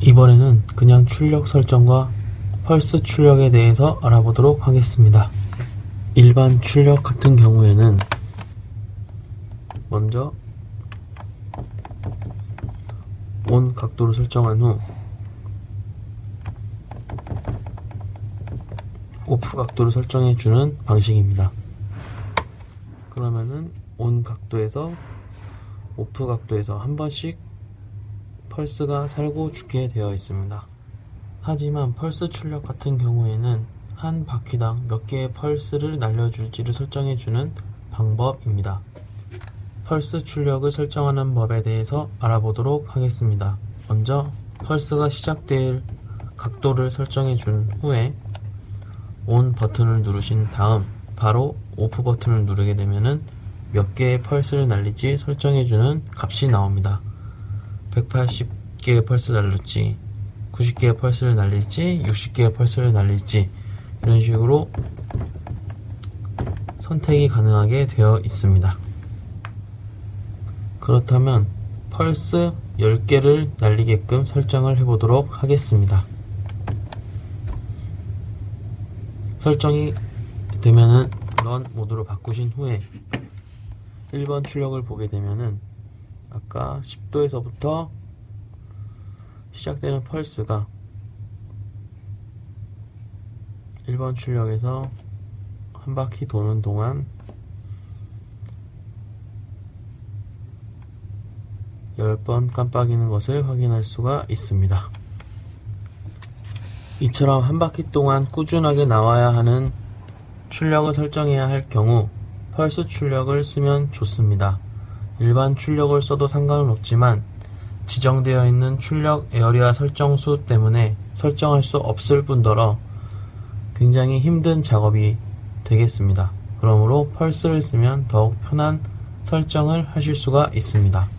이번에는 그냥 출력 설정과 펄스 출력에 대해서 알아보도록 하겠습니다. 일반 출력 같은 경우에는 먼저 온 각도를 설정한 후 오프 각도를 설정해 주는 방식입니다. 그러면은 온 각도에서 오프 각도에서 한 번씩 펄스가 살고 죽게 되어 있습니다. 하지만 펄스 출력 같은 경우에는 한 바퀴당 몇 개의 펄스를 날려줄지를 설정해 주는 방법입니다. 펄스 출력을 설정하는 법에 대해서 알아보도록 하겠습니다. 먼저 펄스가 시작될 각도를 설정해 준 후에 온 버튼을 누르신 다음 바로 오프 버튼을 누르게 되면은 몇 개의 펄스를 날릴지 설정해 주는 값이 나옵니다. 180개의 펄스를 날릴지 90개의 펄스를 날릴지 60개의 펄스를 날릴지 이런 식으로 선택이 가능하게 되어 있습니다. 그렇다면 펄스 10개를 날리게끔 설정을 해보도록 하겠습니다. 설정이 되면은 런 모드로 바꾸신 후에 1번 출력을 보게 되면은 아까 10도에서부터 시작되는 펄스가 1번 출력에서 한 바퀴 도는 동안 10번 깜빡이는 것을 확인할 수가 있습니다. 이처럼 한 바퀴 동안 꾸준하게 나와야 하는 출력을 설정해야 할 경우 펄스 출력을 쓰면 좋습니다. 일반 출력을 써도 상관은 없지만 지정되어 있는 출력 에어리아 설정수 때문에 설정할 수 없을 뿐더러 굉장히 힘든 작업이 되겠습니다. 그러므로 펄스를 쓰면 더욱 편한 설정을 하실 수가 있습니다.